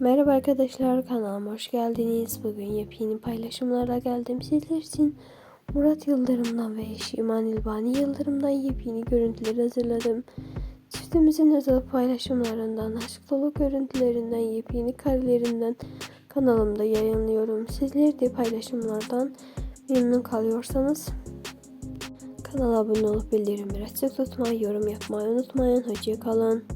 Merhaba arkadaşlar kanalıma hoş geldiniz. Bugün yepyeni paylaşımlarla geldim sizler için. Murat Yıldırım'dan ve eşi İman İlbani Yıldırım'dan yepyeni görüntüler hazırladım. Çiftimizin özel paylaşımlarından, aşk dolu görüntülerinden, yepyeni karelerinden kanalımda yayınlıyorum. Sizler de paylaşımlardan memnun kalıyorsanız kanala abone olup bildirimleri açık tutmayı, yorum yapmayı unutmayın. Hoşçakalın.